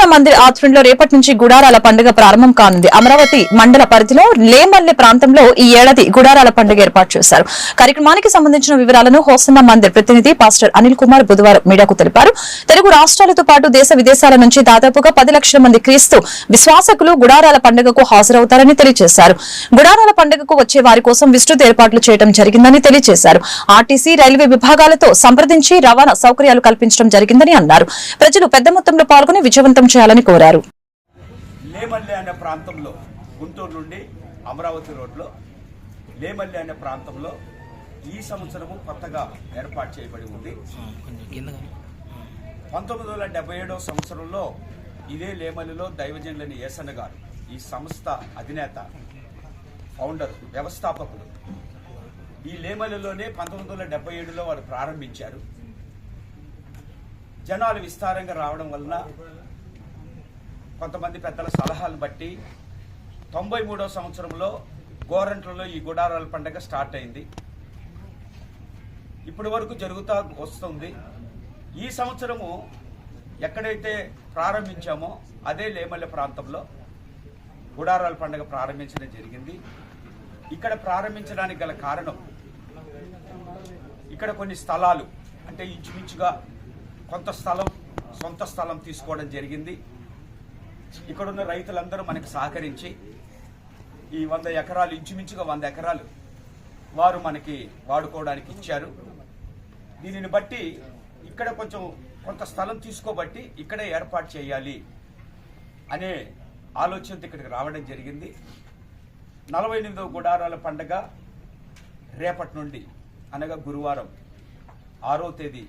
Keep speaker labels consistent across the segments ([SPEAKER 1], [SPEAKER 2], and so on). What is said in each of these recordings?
[SPEAKER 1] Hosanna Mandir ఆధ్వర్యంలో రేపటి నుంచి గుడారాల పండుగ ప్రారంభం కానుంది. అమరావతి మండల పరిధిలో లేమల్లె ప్రాంతంలో ఈ ఏడాది గుడారాల పండుగ ఏర్పాటు చేశారు. కార్యక్రమానికి సంబంధించిన వివరాలను హోసన్న మందిర్ ప్రతినిధి పాస్టర్ అనిల్ కుమార్ బుధవారం మీడియాకు తెలిపారు. తెలుగు రాష్ట్రాలతో పాటు దేశ విదేశాల నుంచి దాదాపుగా పది లక్షల మంది క్రీస్తు విశ్వాసకులు గుడారాల పండుగకు హాజరవుతారని తెలియజేశారు. గుడారాల పండుగకు వచ్చే వారి కోసం విస్తృత ఏర్పాట్లు చేయడం జరిగిందని తెలియజేశారు. ఆర్టీసీ రైల్వే విభాగాలతో సంప్రదించి రవాణా సౌకర్యాలు కల్పించడం జరిగిందని అన్నారు. ప్రజలు పెద్ద మొత్తంలో పాల్గొని విజయవంతం చేయాలని కోరారు.
[SPEAKER 2] లేమల్లి అనే ప్రాంతంలో గుంటూరు నుండి అమరావతి రోడ్లో లేమల్లి అనే ప్రాంతంలో ఈ సంవత్సరము కొత్తగా ఏర్పాటు చేయబడి ఉంది. పంతొమ్మిది వందల డెబ్బై ఏడవ సంవత్సరంలో ఇదే లేమల్లిలో దైవజనులని ఏసన్న గారు ఈ సంస్థ అధినేత ఫౌండర్ వ్యవస్థాపకుడు. ఈ లేమల్లిలోనే పంతొమ్మిది వందల డెబ్బై ఏడులో వారు ప్రారంభించారు. జనాలు విస్తారంగా రావడం వలన కొంతమంది పెద్దల సలహాలు బట్టి తొంభై మూడో సంవత్సరంలో గోరంట్లలో ఈ గుడారాల పండగ స్టార్ట్ అయింది. ఇప్పటి వరకు జరుగుతూ వస్తుంది. ఈ సంవత్సరము ఎక్కడైతే ప్రారంభించామో అదే లేమల్లె ప్రాంతంలో గుడారాల పండుగ ప్రారంభించడం జరిగింది. ఇక్కడ ప్రారంభించడానికి గల కారణం ఇక్కడ కొన్ని స్థలాలు అంటే ఇంచుమించుగా కొంత స్థలం సొంత స్థలం తీసుకోవడం జరిగింది. ఇక్కడున్న రైతులందరూ మనకు సహకరించి ఈ వంద ఎకరాలు ఇంచుమించుగా వంద ఎకరాలు వారు మనకి వాడుకోవడానికి ఇచ్చారు. దీనిని బట్టి ఇక్కడ కొంచెం కొంత స్థలం తీసుకోబట్టి ఇక్కడే ఏర్పాటు చేయాలి అనే ఆలోచనతో ఇక్కడికి రావడం జరిగింది. నలభై ఎనిమిదవ గుడారాల పండగ రేపటి నుండి అనగా గురువారం ఆరో తేదీ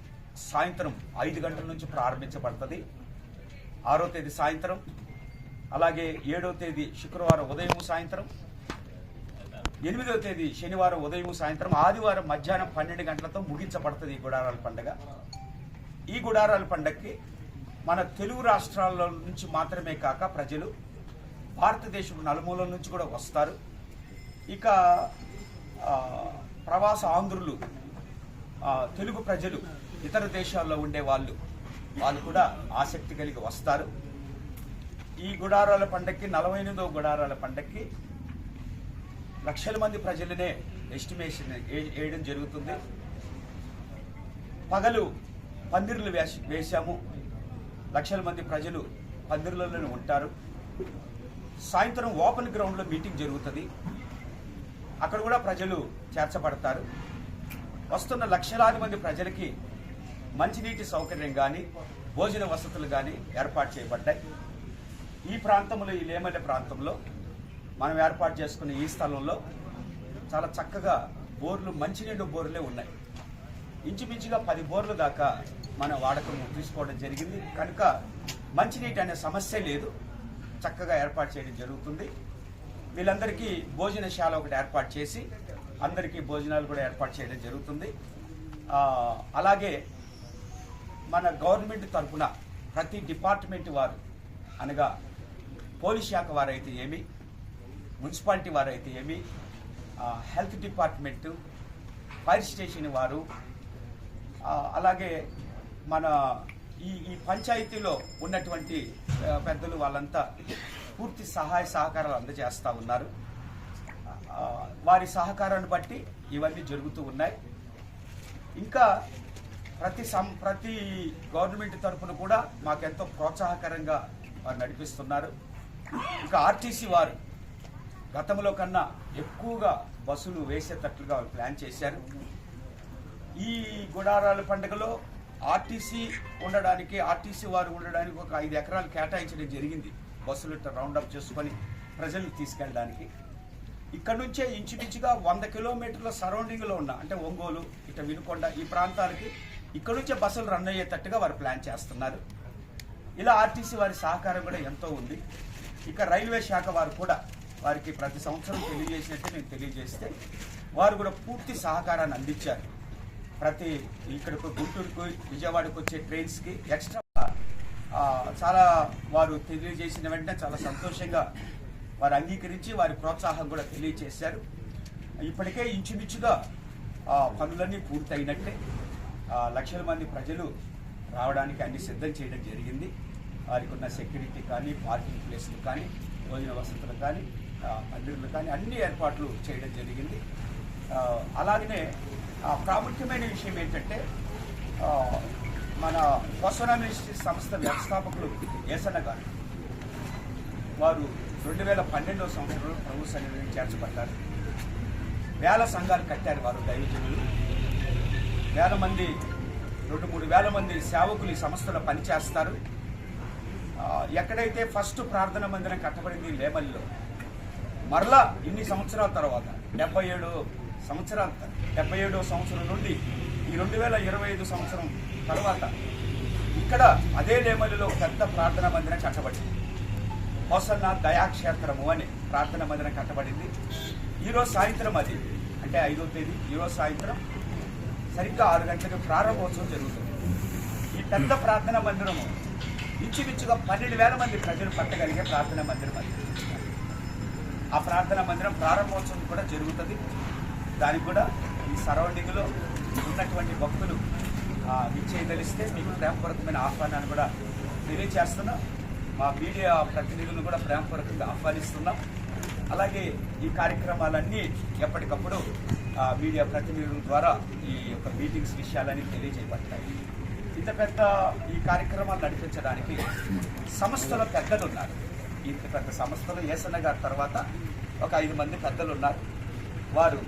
[SPEAKER 2] సాయంత్రం ఐదు గంటల నుంచి ప్రారంభించబడుతుంది. ఆరో తేదీ సాయంత్రం అలాగే ఏడో తేదీ శుక్రవారం ఉదయం సాయంత్రం ఎనిమిదవ తేదీ శనివారం ఉదయం సాయంత్రం ఆదివారం మధ్యాహ్నం పన్నెండు గంటలతో ముగించబడుతుంది ఈ గుడారాల పండుగ. ఈ గుడారాల పండగకి మన తెలుగు రాష్ట్రాల నుంచి మాత్రమే కాక ప్రజలు భారతదేశం నలుమూలల నుంచి కూడా వస్తారు. ఇక ప్రవాస ఆంధ్రులు తెలుగు ప్రజలు ఇతర దేశాల్లో ఉండే వాళ్ళు వాళ్ళు కూడా ఆసక్తి కలిగి వస్తారు. ఈ గుడారాల పండక్కి నలభై ఎనిమిదవ గుడారాల పండక్కి లక్షల మంది ప్రజలనే ఎస్టిమేషన్ ఏ- వేయడం జరుగుతుంది. పగలు పందిర్లు వేసి వేశాము. లక్షల మంది ప్రజలు పందిర్లలోనే ఉంటారు. సాయంత్రం ఓపెన్ గ్రౌండ్లో మీటింగ్ జరుగుతుంది. అక్కడ కూడా ప్రజలు చేర్చబడతారు. వస్తున్న లక్షలాది మంది ప్రజలకి మంచినీటి సౌకర్యం కానీ భోజన వసతులు కానీ ఏర్పాటు చేయబడ్డాయి. ఈ ప్రాంతంలో ఈ లేమల్లె ప్రాంతంలో మనం ఏర్పాటు చేసుకున్న ఈ స్థలంలో చాలా చక్కగా బోర్లు మంచినీళ్ళు బోర్లే ఉన్నాయి. ఇంచుమించుగా పది బోర్లు దాకా మన వాడకం తీసుకోవడం జరిగింది. కనుక మంచినీటి అనే సమస్య లేదు. చక్కగా ఏర్పాటు చేయడం జరుగుతుంది. వీళ్ళందరికీ భోజనశాల ఒకటి ఏర్పాటు చేసి అందరికీ భోజనాలు కూడా ఏర్పాటు చేయడం జరుగుతుంది. అలాగే మన గవర్నమెంట్ తరఫున ప్రతి డిపార్ట్మెంట్ వారు అనగా పోలీస్ శాఖ వారైతే ఏమి? మున్సిపాలిటీ వారైతే ఏమి? హెల్త్ డిపార్ట్మెంటు ఫైర్ స్టేషన్ వారు అలాగే మన ఈ ఈ పంచాయతీలో ఉన్నటువంటి పెద్దలు వాళ్ళంతా పూర్తి సహాయ సహకారాలు అందజేస్తూ ఉన్నారు. వారి సహకారాన్ని బట్టి ఇవన్నీ జరుగుతూ ఉన్నాయి. ఇంకా ప్రతి సం ప్రతి గవర్నమెంట్ తరఫున కూడా మాకెంతో ప్రోత్సాహకరంగా వారు నడిపిస్తున్నారు. ఇంకా ఆర్టీసీ వారు గతంలో కన్నా ఎక్కువగా బస్సులు వేసేటట్లుగా ప్లాన్ చేశారు. ఈ గుడారాల పండుగలో ఆర్టీసీ ఉండడానికి ఆర్టీసీ వారు ఉండడానికి ఒక ఐదు ఎకరాలు కేటాయించడం జరిగింది. బస్సులు ఇట్లా రౌండప్ చేసుకొని ప్రజల్ని తీసుకెళ్ళడానికి. ఇక్కడ నుంచే ఇంచుమించుగా వంద కిలోమీటర్ల సరౌండింగ్లో ఉన్న అంటే ఒంగోలు ఇట వినుకొండ ఈ ప్రాంతాలకి ఇక్కడ నుంచే బస్సులు రన్ అయ్యేటట్టుగా వారు ప్లాన్ చేస్తున్నారు. ఇలా ఆర్టీసీ వారి సహకారం కూడా ఎంతో ఉంది. ఇక రైల్వే శాఖ వారు కూడా వారికి ప్రతి సంవత్సరం తెలియజేసినట్టు నేను తెలియజేస్తే వారు కూడా పూర్తి సహకారాన్ని అందించారు. ప్రతి ఇక్కడికి గుంటూరుకు విజయవాడకు వచ్చే ట్రైన్స్కి ఎక్స్ట్రా చాలా వారు తెలియజేసిన వెంటనే చాలా సంతోషంగా వారు అంగీకరించి వారి ప్రోత్సాహం కూడా తెలియజేశారు ఇప్పటికే ఇంచుమించుగా పనులన్నీ పూర్తయినట్టే. లక్షల మంది ప్రజలు రావడానికి అన్ని సిద్ధం చేయడం జరిగింది. వారికి ఉన్న సెక్యూరిటీ కానీ పార్కింగ్ ప్లేసులు కానీ భోజన వసతులు కానీ ఆ, మందిర్లు కానీ అన్ని ఏర్పాట్లు చేయడం జరిగింది. అలాగనే ప్రాముఖ్యమైన విషయం ఏంటంటే మన కోసనా సంస్థ వ్యవస్థాపకులు ఏసన్న గారు వారు రెండు వేల పన్నెండవ సంవత్సరంలో ప్రభు సన్నిధిని చేర్చబడ్డారు. వేల సంఘాలు కట్టారు వారు దైవజనులు. వేల మంది రెండు మూడు వేల మంది సేవకులు ఈ సంస్థలో పనిచేస్తారు. ఎక్కడైతే ఫస్ట్ ప్రార్థన మందిరం కట్టబడింది లేమల్లో మరలా ఇన్ని సంవత్సరాల తర్వాత డెబ్బై ఏడు సంవత్సరాల డెబ్బై ఏడో సంవత్సరం నుండి ఈ రెండు వేల ఇరవై ఐదు సంవత్సరం తర్వాత ఇక్కడ అదే లేమలిలో పెద్ద ప్రార్థన మందిరం కట్టబడింది. హోసన్న దయాక్షేత్రము అని ప్రార్థన మందిరం కట్టబడింది. ఈరోజు సాయంత్రం అది అంటే ఐదో తేదీ ఈరోజు సాయంత్రం సరిగ్గా ఆరు గంటలకు ప్రారంభోత్సవం జరుగుతుంది. ఈ పెద్ద ప్రార్థన మందిరము ఇంచుమించుగా పన్నెండు వేల మంది ప్రజలు పట్టగలిగే ప్రార్థన మందిరం అది. ఆ ప్రార్థన మందిరం ప్రారంభోత్సవం కూడా జరుగుతుంది. దానికి కూడా ఈ సరౌండింగ్లో ఉన్నటువంటి భక్తులు విచ్చేయదలిస్తే మీకు ప్రేమపూర్వకమైన ఆహ్వానాన్ని కూడా తెలియజేస్తున్నాం మా మీడియా ప్రతినిధులను కూడా ప్రేమపూర్వకంగా ఆహ్వానిస్తున్నాం. అలాగే ఈ కార్యక్రమాలన్నీ ఎప్పటికప్పుడు ఆ, మీడియా ప్రతినిధుల ద్వారా ఈ యొక్క మీటింగ్స్ విషయాలన్నీ తెలియజేయబడతాయి. ఇంత పెద్ద ఈ కార్యక్రమాలు నడిపించడానికి సంస్థలో పెద్దలు ఉన్నారు ఇంత పెద్ద సంస్థలో ఏసన్న గారి తర్వాత ఒక ఐదు మంది పెద్దలు ఉన్నారు వారు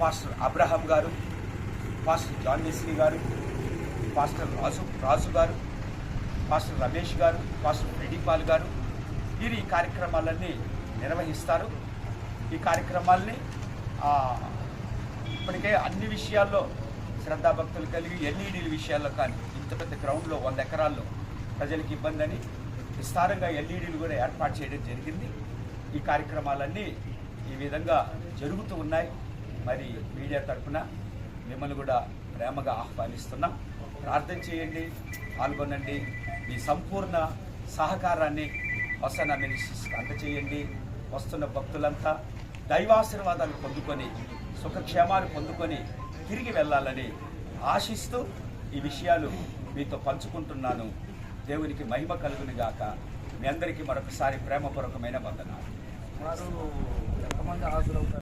[SPEAKER 2] పాస్టర్ అబ్రహాం గారు పాస్టర్ జాన్ వెస్లీ గారు పాస్టర్ రాజు రాజు గారు పాస్టర్ రమేష్ గారు పాస్టర్ రెడ్డిపాల్ గారు వీరు ఈ కార్యక్రమాలన్నీ నిర్వహిస్తారు. ఈ కార్యక్రమాల్ని ఇప్పటికే అన్ని విషయాల్లో శ్రద్ధాభక్తులు కలిగి ఎల్ఈడీల విషయాల్లో కానీ ఇంత పెద్ద గ్రౌండ్లో వంద ఎకరాల్లో ప్రజలకు ఇబ్బంది అని విస్తారంగా ఎల్ఈడీలు కూడా ఏర్పాటు చేయడం జరిగింది. ఈ కార్యక్రమాలన్నీ ఈ విధంగా జరుగుతూ ఉన్నాయి. మరి మీడియా తరఫున మిమ్మల్ని కూడా ప్రేమగా ఆహ్వానిస్తున్నాం. ప్రార్థన చేయండి పాల్గొనండి. మీ సంపూర్ణ సహకారాన్ని వసన మినిస్ట్రీస్కి అందచేయండి. వస్తున్న భక్తులంతా దైవాశీర్వాదాలు పొందుకొని సుఖక్షేమాలు పొందుకొని తిరిగి వెళ్ళాలని ఆశిస్తూ ఈ విషయాలు మీతో పంచుకుంటున్నాను. దేవునికి మహిమ కలుగుని గాక. మీ అందరికీ మరొకసారి ప్రేమపూర్వకమైన వందనాలు.
[SPEAKER 3] వారు ఎంతమంది హాజరవుతారు?